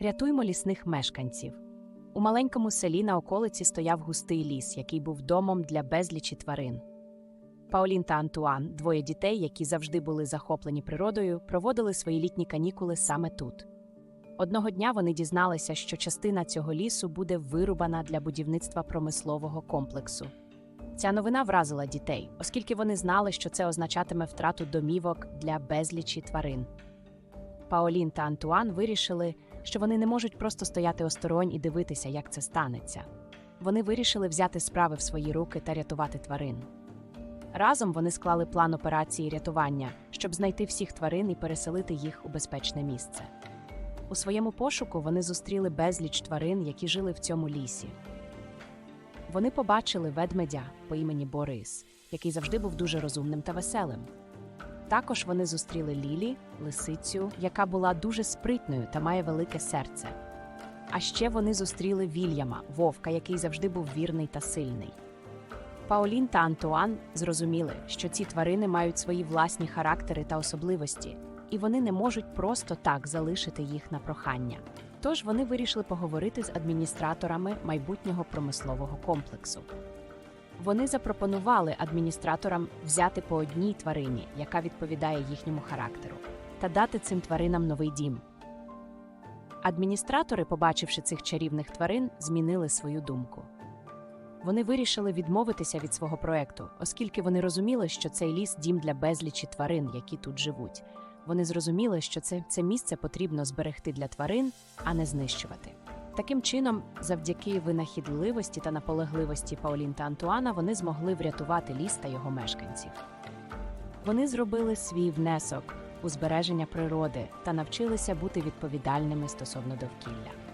Рятуймо лісних мешканців. У маленькому селі на околиці стояв густий ліс, який був домом для безлічі тварин. Паолін та Антуан, двоє дітей, які завжди були захоплені природою, проводили свої літні канікули саме тут. Одного дня вони дізналися, що частина цього лісу буде вирубана для будівництва промислового комплексу. Ця новина вразила дітей, оскільки вони знали, що це означатиме втрату домівок для безлічі тварин. Паолін та Антуан вирішили, що вони не можуть просто стояти осторонь і дивитися, як це станеться. Вони вирішили взяти справи в свої руки та рятувати тварин. Разом вони склали план операції рятування, щоб знайти всіх тварин і переселити їх у безпечне місце. У своєму пошуку вони зустріли безліч тварин, які жили в цьому лісі. Вони побачили ведмедя по імені Борис, який завжди був дуже розумним та веселим. Також вони зустріли Лілі, лисицю, яка була дуже спритною та має велике серце. А ще вони зустріли Вільяма, вовка, який завжди був вірний та сильний. Паолін та Антуан зрозуміли, що ці тварини мають свої власні характери та особливості, і вони не можуть просто так залишити їх на прохання. Тож вони вирішили поговорити з адміністраторами майбутнього промислового комплексу. Вони запропонували адміністраторам взяти по одній тварині, яка відповідає їхньому характеру, та дати цим тваринам новий дім. Адміністратори, побачивши цих чарівних тварин, змінили свою думку. Вони вирішили відмовитися від свого проекту, оскільки вони розуміли, що цей ліс дім для безлічі тварин, які тут живуть. Вони зрозуміли, що це, це місце потрібно зберегти для тварин, а не знищувати. Таким чином, завдяки винахідливості та наполегливості Паулін та Антуана, вони змогли врятувати ліс та його мешканців. Вони зробили свій внесок у збереження природи та навчилися бути відповідальними стосовно довкілля.